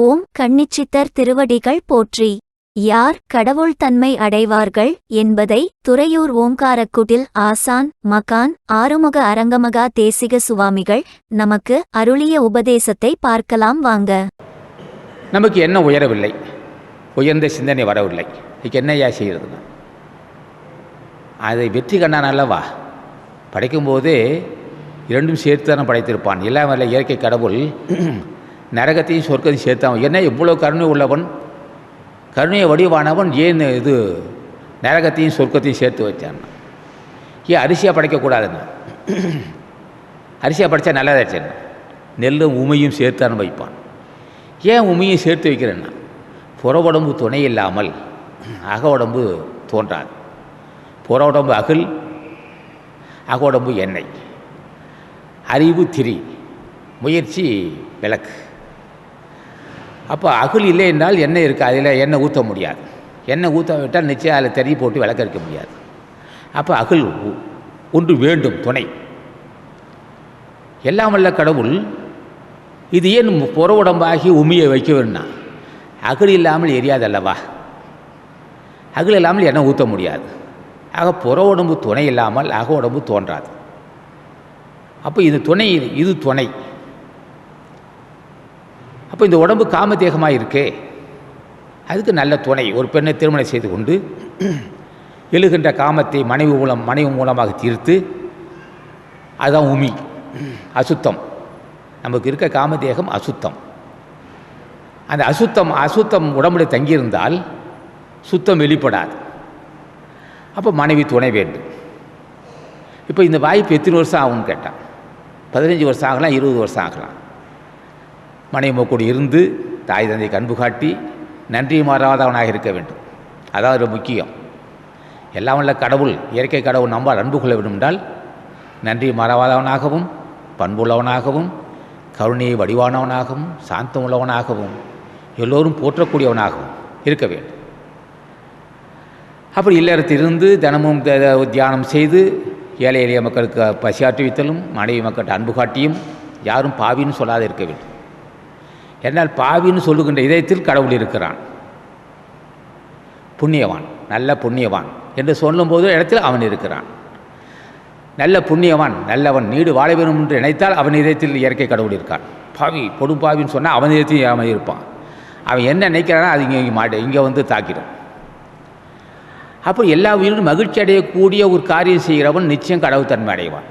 ஓம் கண்ணிச்சித்தர் திருவடிகள் போற்றி. யார் கடவுள் தன்மை அடைவார்கள் என்பதை துறையூர் ஓங்காரக்குடில் ஆசான் மகான் ஆறுமுக அரங்கமகா தேசிக சுவாமிகள் நமக்கு அருளிய உபதேசத்தை பார்க்கலாம் வாங்க. நமக்கு என்ன உயரவில்லை? உயர்ந்த சிந்தனை வரவில்லை. இதுக்கு என்னையா செய்கிறதுங்க அதை வெற்றி கண்டான் அல்லவா? படைக்கும்போது இரண்டும் சேர்த்து தானே படைத்திருப்பான். எல்லாம் வல்ல இயற்கை கடவுள் நரகத்தையும் சொர்க்கத்தையும் சேர்த்தான் என்ன இவ்வளோ கருணை உள்ளவன்? கருணையை வடிவானவன் ஏன் இது நரகத்தையும் சொர்க்கத்தையும் சேர்த்து வச்சான் ஏன் அரிசியாக படைக்கக்கூடாதுன்னு அரிசியாக படைத்தா நல்லதாச்சுன்னு நெல்லும் உமையும் சேர்த்தான்னு வைப்பான். ஏன் உமையும் சேர்த்து வைக்கிறேன்னா? புற உடம்பு துணை இல்லாமல் அக உடம்பு தோன்றாது. புற உடம்பு அகில் அக உடம்பு எண்ணெய். அறிவு திரி முயற்சி விளக்கு. அப்போ அகுல் இல்லை என்றால் எண்ணெய் இருக்குது அதில் எண்ணெய் ஊற்ற முடியாது. எண்ணெய் ஊற்ற விட்டால் நிச்சயம் அதில் தெரிய போட்டு விளக்க இருக்க முடியாது. அப்போ அகுல் ஒன்று வேண்டும் துணை. எல்லாம் வல்ல கடவுள் இது ஏன் புற உடம்பாகி உமியை வைக்க வேணும்னா அகல் இல்லாமல் எரியாதல்லவா? அகல் இல்லாமல் எண்ணெய் ஊற்ற முடியாது. ஆக புற உடம்பு துணை இல்லாமல் அக உடம்பு தோன்றாது. அப்போ இது துணை இது துணை. அப்போ இந்த உடம்பு காமதேகமாக இருக்கே அதுக்கு நல்ல துணை. ஒரு பெண்ணை திருமணம் செய்து கொண்டு எழுகின்ற காமத்தை மனைவி மூலம் மனைவி மூலமாக தீர்த்து அதுதான் உமி அசுத்தம். நமக்கு இருக்க காமதேகம் அசுத்தம். அந்த அசுத்தம் அசுத்தம் உடம்புல தங்கியிருந்தால் சுத்தம் வெளிப்படாது. அப்போ மனைவி துணை வேண்டும். இப்போ இந்த வாய்ப்பு எத்தனை வருஷம் ஆகும்னு கேட்டான் பதினஞ்சு வருஷம் ஆகலாம் இருபது வருஷம் ஆகலாம். மனைவி இருந்து தாய் தந்தைக்கு அன்பு காட்டி நன்றி மாறாதவனாக இருக்க வேண்டும். அதான் ஒரு முக்கியம். எல்லாம் வல்ல கடவுள் இயற்கை கடவுள் நம்பால் அன்பு கொள்ள வேண்டும் என்றால் நன்றி மாறாதவனாகவும் பண்புள்ளவனாகவும் கருணையை வடிவானவனாகவும் சாந்தம் உள்ளவனாகவும் எல்லோரும் போற்றக்கூடியவனாகவும் இருக்க வேண்டும். அப்படி இல்லறத்திலிருந்து தினமும் தியானம் செய்து ஏழை எளிய மக்களுக்கு பசியாற்றுவித்தலும் மனைவி மக்கள்கிட்ட அன்பு காட்டியும் யாரும் பாவின்னு சொல்லாத இருக்க வேண்டும். என்னால் பாவின்னு சொல்லுகின்ற இதயத்தில் கடவுள் இருக்கிறான். புண்ணியவான் நல்ல புண்ணியவான் என்று சொல்லும்போது இடத்தில் அவன் இருக்கிறான். நல்ல புண்ணியவான் நல்லவன் நீடு வாழ வேண்டும் என்று நினைத்தால் அவன் இதயத்தில் இயற்கை கடவுள் இருக்கான். பாவி பொடும் பாவின்னு சொன்னால் அவன் இதயத்தில் அவன் இருப்பான். அவன் என்ன நினைக்கிறானோ அது இங்கே மாட்டே இங்கே வந்து தாக்கிடும். அப்போ எல்லா உயிரும் மகிழ்ச்சி அடையக்கூடிய ஒரு காரியம் செய்கிறவன் நிச்சயம் கடவுள் தன்மை அடைவான்.